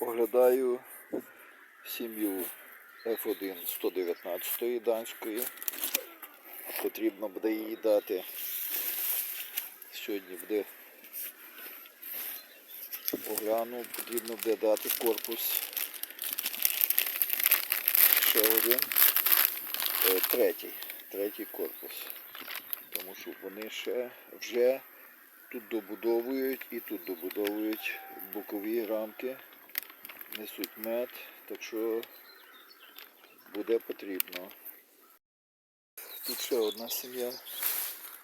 Оглядаю сім'ю F1 119 данської. Потрібно буде її дати. Сьогодні буде огляну, потрібно буде дати корпус. Ще один. Е, Третій. Третій корпус. Тому що вони ще вже тут добудовують і тут добудовують бокові рамки, несуть мед, так що буде потрібно. Тут ще одна сім'я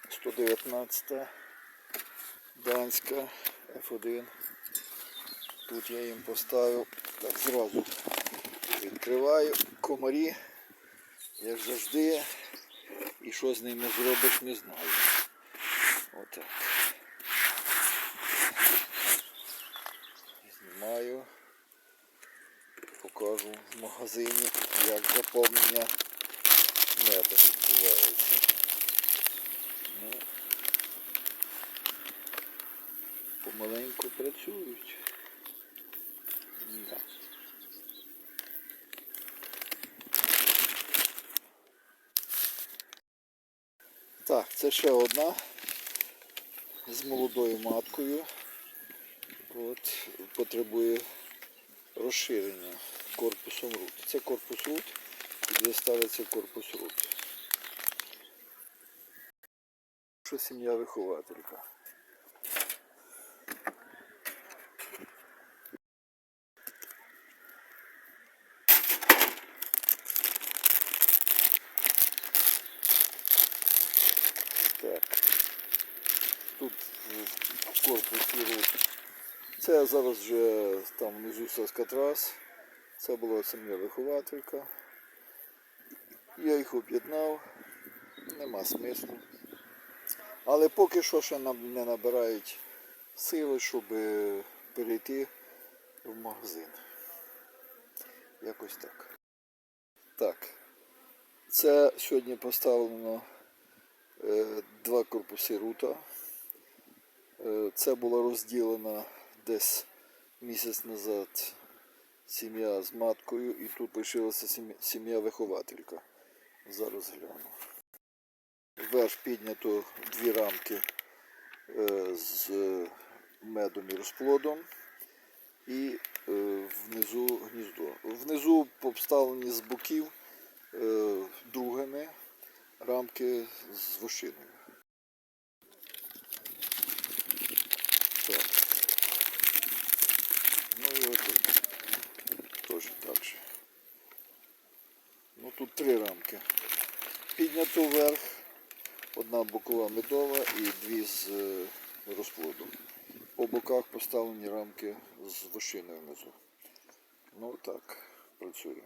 119 данська F1. Тут я їм поставив, так зразу відкриваю комарі, як завжди, і що з ними зробиш, не знаю. Отак. Покажу в магазині, як заповнення медом відбувається. Ну, помаленьку працюють. Да. Так, це ще одна з молодою маткою. От, потребує розширення корпусом рут. Це корпус рут, де ставиться корпус рут. Що сім'я вихователька. Так. Тут в корпусі рут. Це зараз вже там внизу соскотрас. Це була сім'я вихователька. Я їх об'єднав, нема смислу. Але поки що ще нам не набирають сили, щоб перейти в магазин. Якось так. Так. Це сьогодні поставлено е, два корпуси рута. Е, Це була розділена десь місяць назад сім'я з маткою і тут лишилася сім'я- сім'я-вихователька. Зараз гляну. Вверх піднято дві рамки е, з медом і розплодом і е, внизу гніздо. Внизу обставлені з боків е, другими рамки з вощиною. Так. Ну і отут теж так же. Ну тут три рамки. Піднято вверх, одна бокова медова і дві з е, розплодом. По боках поставлені рамки з вощиною внизу. Ну так, працює.